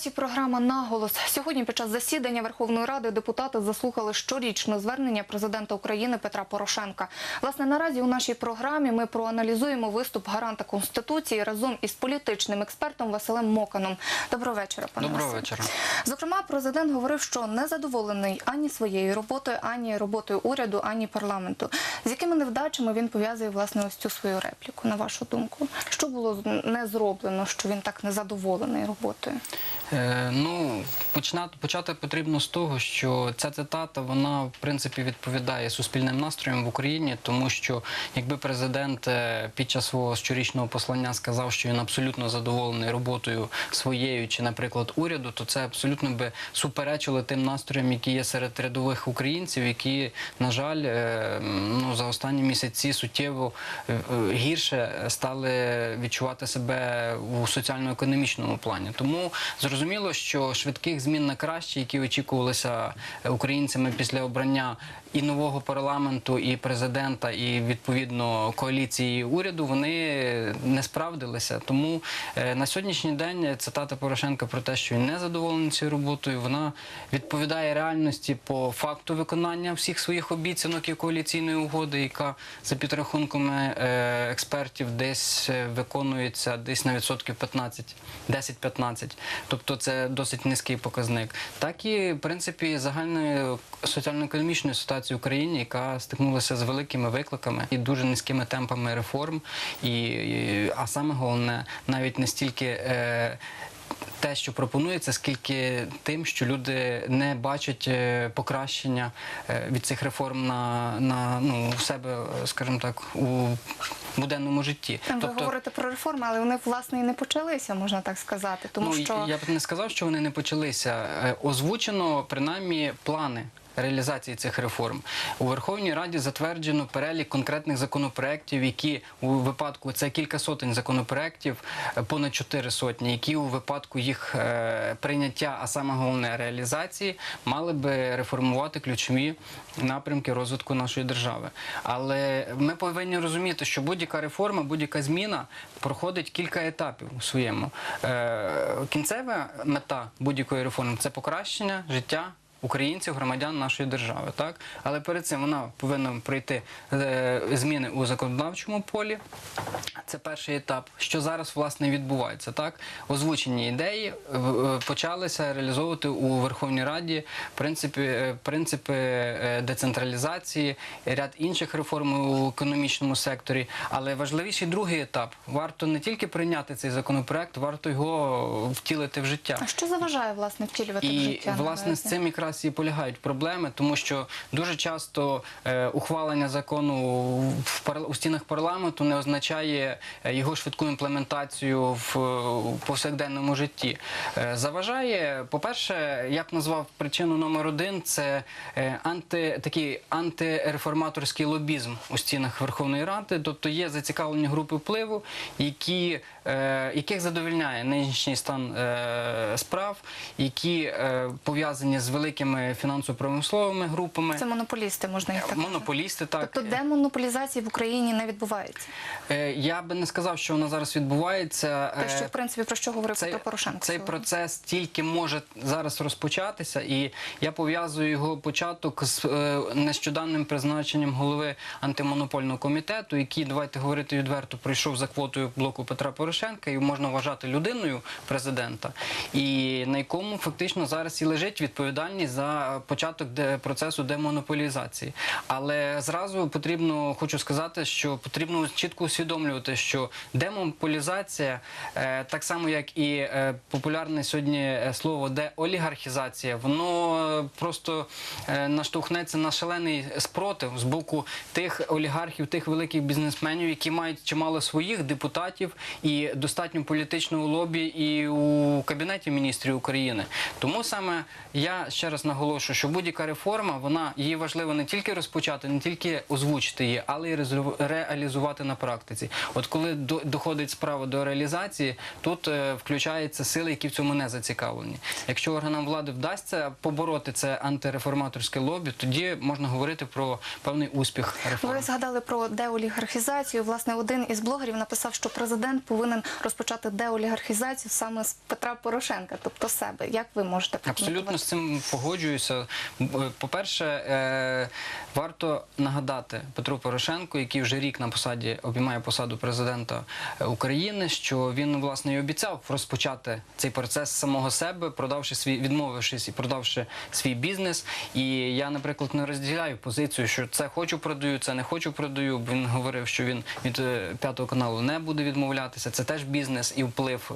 часі програма наголос. Сьогодні під час засідання Верховної Ради депутати заслухали щорічне звернення президента України Петра Порошенка. Власне, наразі у нашій програмі ми проаналізуємо виступ гаранта конституції разом із політичним експертом Василем Моканом. Доброго вечора, пане Доброго вечора. Зокрема, президент говорив, що не задоволений ані своєю роботою, ані роботою уряду, ані парламенту. З якими невдачами він пов'язує власне ось цю свою репліку, на вашу думку? Що було не зроблено, що він так незадоволений роботою? Е, ну, починати, почати потрібно з того, що ця цитата вона в принципі відповідає суспільним настроям в Україні, тому що якби президент е, під час свого щорічного послання сказав, що він абсолютно задоволений роботою своєю чи, наприклад, уряду, то це абсолютно би суперечило тим настроям, які є серед рядових українців, які, на жаль, е, ну за останні місяці суттєво гірше стали відчувати себе у соціально-економічному плані. Тому зрозуміло, що швидких змін на краще, які очікувалися українцями після обрання і нового парламенту, і президента, і відповідно коаліції уряду, вони не справдилися. Тому е, на сьогоднішній день цитата Порошенка про те, що він не задоволений цією роботою, вона відповідає реальності по факту виконання всіх своїх обіцянок і коаліційної угоди, яка за підрахунками е, експертів десь е, виконується десь на відсотків 15, 10-15. Тобто це досить низький показник. Так і в принципі загальної соціально-економічної ситуації в Україні, яка стикнулася з великими викликами і дуже низькими темпами реформ, і- а саме головне, навіть не стільки. Е, те, що пропонується, скільки тим, що люди не бачать е, покращення е, від цих реформ на, на ну, у себе, скажімо так, у буденному житті. Ви говорите про реформи, але вони власне і не почалися, можна так сказати. Тому ну, що я б не сказав, що вони не почалися. Е, Озвучено принаймні плани. Реалізації цих реформ у Верховній Раді затверджено перелік конкретних законопроєктів, які у випадку це кілька сотень законопроєктів, е, понад чотири сотні, які у випадку їх е, прийняття, а саме головне реалізації, мали би реформувати ключові напрямки розвитку нашої держави. Але ми повинні розуміти, що будь-яка реформа, будь-яка зміна проходить кілька етапів у своєму. Е, кінцева мета будь-якої реформи це покращення життя. Українців, громадян нашої держави, так але перед цим вона повинна пройти е, зміни у законодавчому полі. Це перший етап. Що зараз власне відбувається? Так, озвучені ідеї е, почалися реалізовувати у Верховній Раді принципи, е, принципи децентралізації, ряд інших реформ у економічному секторі. Але важливіший другий етап. Варто не тільки прийняти цей законопроект, варто його втілити в життя. а що заважає власне втілювати в І власне з цим якраз і полягають проблеми, тому що дуже часто е, ухвалення закону в парла- у стінах парламенту не означає е, його швидку імплементацію в, е, у повсякденному житті. Е, заважає, по-перше, я б назвав причину номер один це е, анти такий антиреформаторський лобізм у стінах Верховної Ради, тобто є зацікавлені групи впливу, які, е, яких задовільняє нинішній стан е, справ, які е, пов'язані з великими фінансово-промисловими групами. Це монополісти, можна їх так назвати. Монополісти, так Тобто демонополізації в Україні не відбувається. Е, я би не сказав, що вона зараз відбувається. Те, що Е, в принципі про що говорив Петро Порошенко. цей сьогодні. процес тільки може зараз розпочатися, і я пов'язую його початок з е, нещодавним призначенням голови антимонопольного комітету, який, давайте говорити відверто, прийшов за квотою блоку Петра Порошенка і можна вважати людиною президента, і на якому фактично зараз і лежить відповідальність за початок процесу демонополізації. Але зразу потрібно, хочу сказати, що потрібно чітко усвідомлювати, що демонополізація, е, так само як і е, популярне сьогодні е, слово деолігархізація, воно просто наштовхнеться на шалений спротив з боку тих олігархів, тих великих бізнесменів, які мають чимало своїх депутатів і достатньо політичного лобі і у кабінеті міністрів України. Тому саме я ще раз раз наголошую, що будь-яка реформа, вона її важливо не тільки розпочати, не тільки озвучити її, але й реалізувати на практиці. От коли до- доходить справа до реалізації, тут е, включаються сили, які в цьому не зацікавлені. Якщо органам влади вдасться побороти це антиреформаторське лобі, тоді можна говорити про певний успіх реформи. Ви згадали про деолігархізацію. Власне, один із блогерів написав, що президент повинен розпочати деолігархізацію саме з Петра Порошенка, тобто себе. Як ви можете Абсолютно з цим погоджуюся. По-перше, е, варто нагадати Петру Порошенку, який вже рік на посаді обіймає посаду президента е, України, що він власне і обіцяв розпочати цей процес самого себе, продавши свій відмовившись і продавши свій бізнес. І я, наприклад, не розділяю позицію, що це хочу продаю, це не хочу продаю. Він говорив, що він від е, п'ятого каналу не буде відмовлятися. Це теж бізнес і вплив,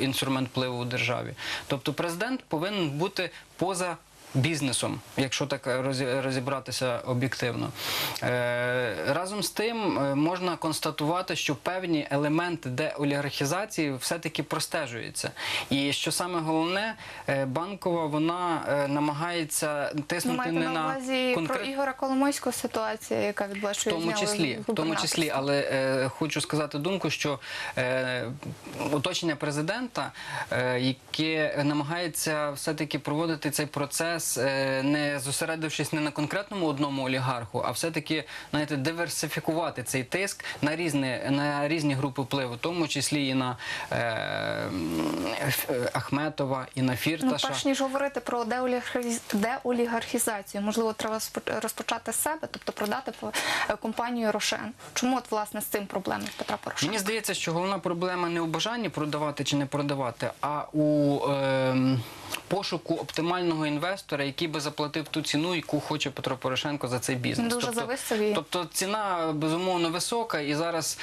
інструмент впливу у державі. Тобто, президент повинен бути поза. Бізнесом, якщо так розі- розібратися об'єктивно, е, разом з тим е, можна констатувати, що певні елементи деолігархізації все-таки простежуються. І що саме головне, е, банкова вона намагається тиснути не на на увазі про. Ігора Коломойського ситуація, яка відбулася, В тому числі, в тому числі, але е, хочу сказати думку, що е, оточення президента, е, яке намагається все-таки проводити цей процес, е, не зосередившись не на конкретному одному олігарху, а все-таки знаєте, диверсифікувати цей тиск на різні, на різні групи впливу, в тому числі і на е, е, Ахметова, і на Ну, перш ніж говорити про деолігархіз- деолігархізацію, можливо, треба розпочати з себе, тобто продати е, компанію Рошен. Чому от власне з цим проблеми в Петра Порошенка? Мені здається, що головна проблема не у бажанні продавати чи не продавати, а у ем, пошуку оптимального інвестора, який би заплатив ту ціну, яку хоче Петро Порошенко за цей бізнес. Дуже і- тобто ціна безумовно висока, і зараз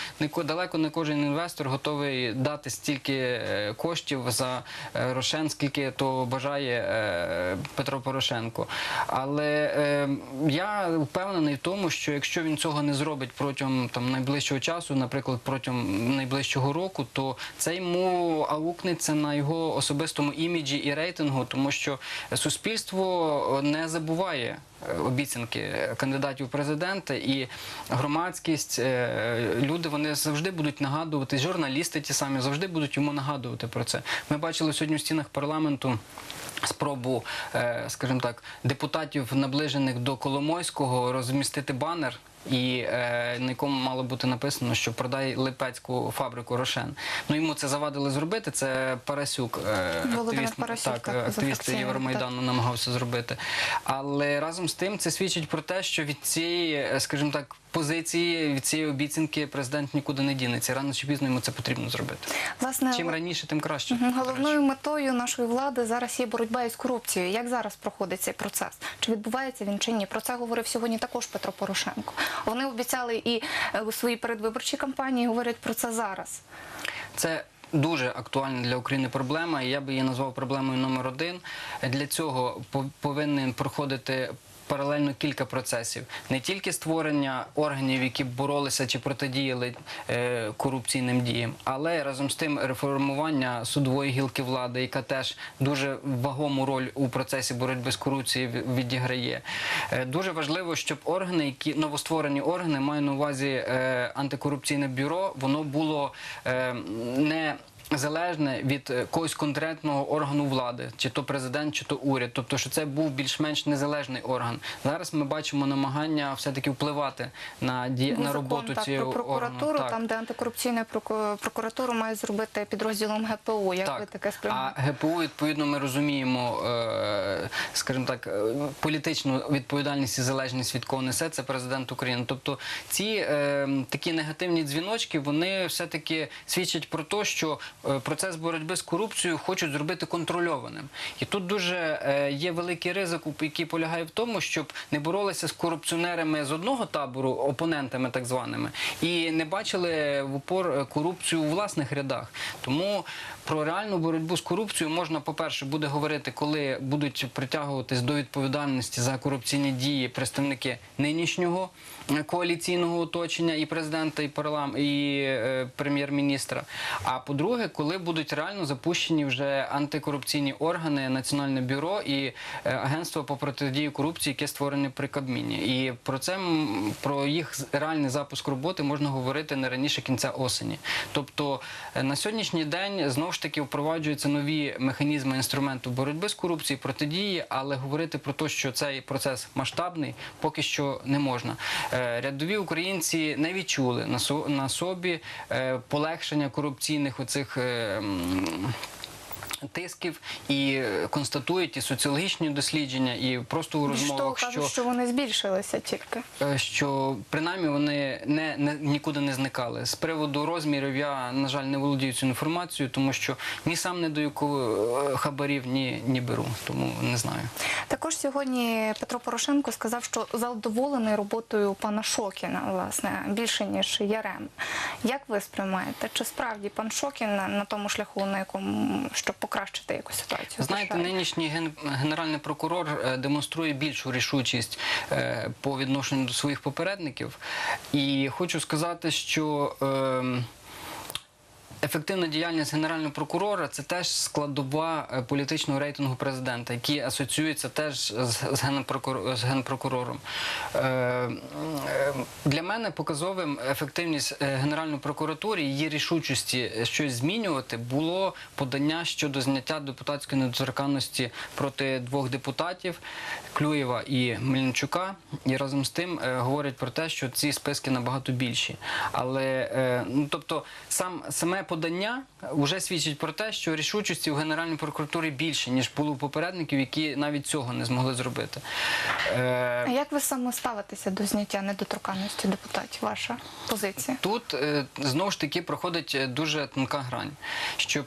далеко не кожен інвестор готовий дати стільки е, коштів за е, Рошен, скільки то бажає е, Петро Порошенко. Але е, я впевнений в тому, що якщо він цього не зробить протягом там найближчого часу, наприклад, протягом найближчого року, то це йому аукнеться на його особистому іміджі і рейтингу, тому що суспільство не забуває. е, Обіцянки кандидатів в президенти і громадськість, е, люди вони завжди будуть нагадувати, журналісти ті самі завжди будуть йому нагадувати про це. Ми бачили сьогодні в стінах парламенту спробу, е, скажімо так, депутатів, наближених до Коломойського, розмістити банер. І е, на якому мало бути написано, що продай липецьку фабрику Рошен. Ну йому це завадили зробити. Це Парасюк, е, активіст, Парасюк, так, так, активіст Євромайдану намагався зробити. Але разом з тим це свідчить про те, що від цієї, е, скажімо так, позиції, від цієї обіцянки президент нікуди не дінеться. Рано чи пізно йому це потрібно зробити. Власне, Чим раніше, тим краще. Головною метою нашої влади зараз є боротьба із корупцією. Як зараз проходить цей процес? Чи відбувається він чи ні? Про це говорив сьогодні також Петро Порошенко. Вони обіцяли і е, у своїй передвиборчій кампанії говорять про це зараз. Це дуже актуальна для України проблема, і я би її назвав проблемою номер один. Для цього пов- повинен проходити. Паралельно кілька процесів не тільки створення органів, які боролися чи протидіяли е, корупційним діям, але разом з тим реформування судової гілки влади, яка теж дуже вагому роль у процесі боротьби з корупцією відіграє. Е, дуже важливо, щоб органи, які новостворені органи, маю на увазі е, антикорупційне бюро, воно було не Залежне від е, когось конкретного органу влади, чи то президент, чи то уряд, тобто, що це був більш-менш незалежний орган. Зараз ми бачимо намагання все-таки впливати на ді... Був на роботу так, цієї про прокуратуру, органу. Так. там де антикорупційна прокуратура має зробити підрозділом ГПУ. Як ви Так. таке А сприймаєте? ГПУ, відповідно, ми розуміємо, е, скажімо так, е, політичну відповідальність і залежність від кого несе це президент України. Тобто ці е, такі негативні дзвіночки вони все-таки свідчать про те, що процес боротьби з корупцією хочуть зробити контрольованим. І тут дуже е, є великий ризик, який полягає в тому, щоб не боролися з корупціонерами з одного табору, опонентами так званими, і не бачили в упор е, корупцію у власних рядах. Тому про реальну боротьбу з корупцією можна, по-перше, буде говорити, коли будуть притягуватись до відповідальності за корупційні дії представники нинішнього е, коаліційного оточення і президента, і парлам, і е, прем'єр-міністра. А по-друге, коли будуть реально запущені вже антикорупційні органи, Національне бюро і е, агентство по протидії корупції, яке створене при Кабміні. І про це про їх реальний запуск роботи можна говорити не раніше кінця осені. Тобто е, на сьогоднішній день знову ж таки впроваджуються нові механізми інструменту боротьби з корупцією, протидії, але говорити про те, що цей процес масштабний, поки що не можна. Е, Рядові українці не відчули на со- на собі полегшення корупційних оцих. 这嗯 Тисків і констатують і соціологічні дослідження, і просто у розмовах, кажуть, що що вони збільшилися тільки. Е, що принаймні вони не, не нікуди не зникали. З приводу розмірів я, на жаль, не володію цю інформацією, тому що ні сам не даю е, хабарів, ні, ні беру, тому не знаю. Також сьогодні Петро Порошенко сказав, що задоволений роботою пана Шокіна, власне, більше ніж Ярем. Як ви сприймаєте? Чи справді пан Шокін на, тому шляху, на якому щоб покращити якусь ситуацію? Знаєте, нинішній ген- генеральний прокурор е, демонструє більшу рішучість е, по відношенню до своїх попередників. І хочу сказати, що. ем, Ефективна діяльність генерального прокурора це теж складова е, політичного рейтингу президента, який асоціюється теж з, з, з генпрокурором. Е, е, для мене показовим ефективність Генеральної прокуратури і її рішучості щось змінювати було подання щодо зняття депутатської недоторканності проти двох депутатів Клюєва і Мельничука. І разом з тим говорять про те, що ці списки набагато більші. Але ну тобто сам саме подання вже свідчить про те, що рішучості у Генеральній прокуратурі більше ніж було у попередників, які навіть цього не змогли зробити. Е, А як ви саме ставитеся до зняття недоторканності депутатів? Ваша позиція? Тут е, знову ж таки проходить е, дуже тонка грань, щоб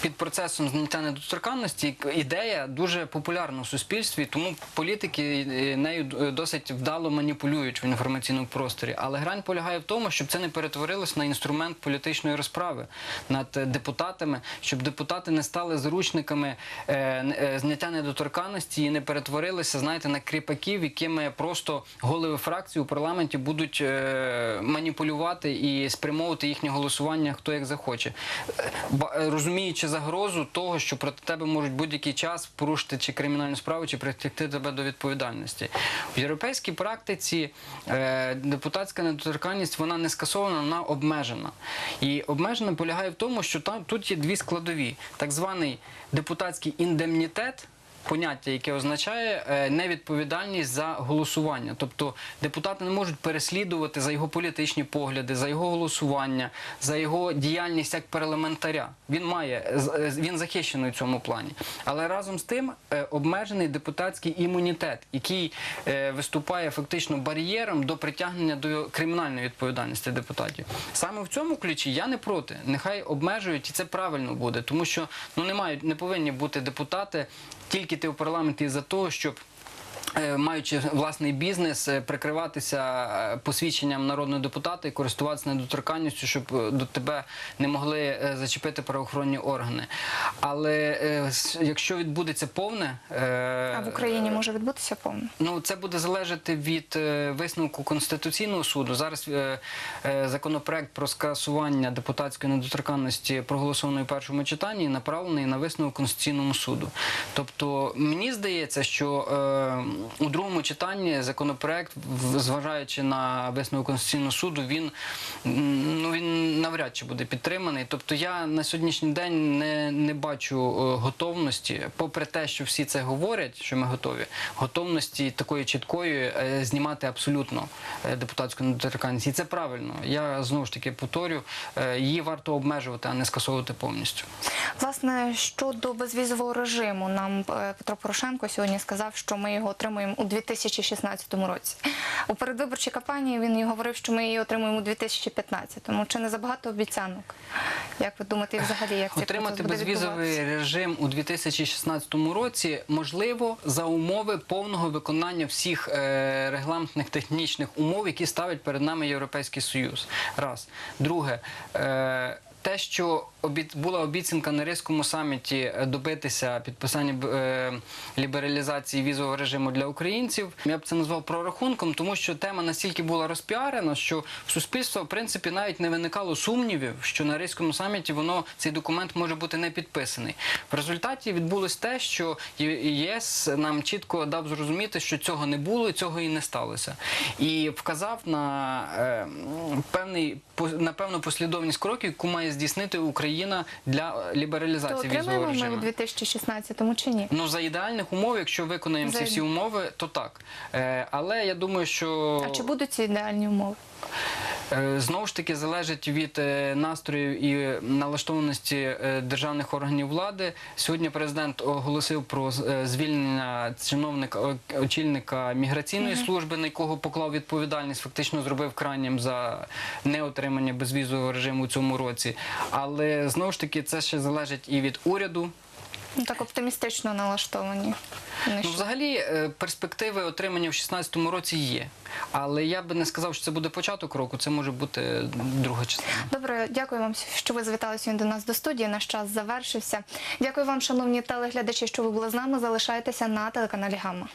під процесом зняття недоторканності ідея дуже популярна в суспільстві, тому політики е, нею е, досить вдало маніпулюють в інформаційному просторі. Але грань полягає в тому, щоб це не перетворилось на інструмент політичної розправи над депутатами, щоб депутати не стали заручниками е, зняття недоторканності і не перетворилися, знаєте, на кріпаків, якими просто голови фракції у парламенті будуть маніпулювати і спрямовувати їхнє голосування хто як захоче, е, розуміючи загрозу того, що проти тебе можуть будь-який час порушити чи кримінальну справу, чи притягти тебе до відповідальності. В європейській практиці е, депутатська недоторканність вона не скасована, вона обмежена. І обмежена полягає в тому, що там тут є дві складові: так званий депутатський індемнітет. Поняття, яке означає е, невідповідальність за голосування, тобто депутати не можуть переслідувати за його політичні погляди, за його голосування, за його діяльність як парламентаря. Він має е, він захищений в цьому плані, але разом з тим е, обмежений депутатський імунітет, який виступає фактично бар'єром до притягнення до кримінальної відповідальності депутатів. Саме в цьому ключі я не проти. Нехай обмежують, і це правильно буде, тому що ну мають, не повинні бути депутати тільки ти в парламенті за того, щоб. Е, Маючи власний бізнес, е, прикриватися е, посвідченням народного депутата і користуватися недоторканністю, щоб до тебе не могли зачепити правоохоронні органи. Але якщо відбудеться повне, А в Україні може відбутися повно? Ну, це буде залежати від висновку Конституційного суду. Зараз законопроект про скасування депутатської недоторканності проголосований у першому читанні направлений на висновок Конституційному суду. Тобто, мені здається, що у другому читанні законопроект, зважаючи на висновок Конституційного суду, він, ну, він навряд чи буде підтриманий. Тобто я на сьогоднішній день не, не бачу е, готовності, попри те, що всі це говорять, що ми готові, готовності такої чіткої е, знімати абсолютно е, депутатську недоторканність. І це правильно. Я знову ж таки повторю, її варто обмежувати, а не скасовувати повністю. Власне, щодо безвізового режиму, нам Петро Порошенко сьогодні сказав, що ми його отримуємо у 2016 році. У передвиборчій кампанії він і говорив, що ми її отримуємо у 2015-му. Чи не забагато обіцянок? Як ви думаєте, і взагалі як Отримати безвізовий режим у 2016 році можливо за умови повного виконання всіх е, регламентних технічних умов, які ставить перед нами Європейський Союз. Раз. Друге, е, те, що була обіцянка на Ризькому саміті е, добитися підписання е, лібералізації візового режиму для українців. Я б це назвав прорахунком, тому що тема настільки була розпіарена, що в суспільства в принципі навіть не виникало сумнівів, що на Ризькому саміті воно цей документ може бути не підписаний. В результаті відбулось те, що єС нам чітко дав зрозуміти, що цього не було і цього і не сталося, і вказав на е, певний на певну послідовність кроків, яку має здійснити Україна для То лібералізації візового отримаємо ми режиму. у 2016-му чи ні? Ну за ідеальних умов, якщо виконаємо ці всі умови, то так. Е, але я думаю, що А чи будуть ці ідеальні умови? Е, Знову ж таки залежить від е, настроїв і налаштованості е, державних органів влади. Сьогодні президент оголосив про звільнення чиновника очільника міграційної служби, на якого поклав відповідальність, фактично зробив крайнім за неотримання безвізового режиму у цьому році. Але знову ж таки це ще залежить і від уряду. Ну, так оптимістично налаштовані. Ну, взагалі, е, перспективи отримання в 2016 році є. Але я би не сказав, що це буде початок року, це може бути друга частина. Добре, дякую вам, що ви завітали сьогодні до нас до студії. Наш час завершився. Дякую вам, шановні телеглядачі, що ви були з нами. Залишайтеся на телеканалі Гамма.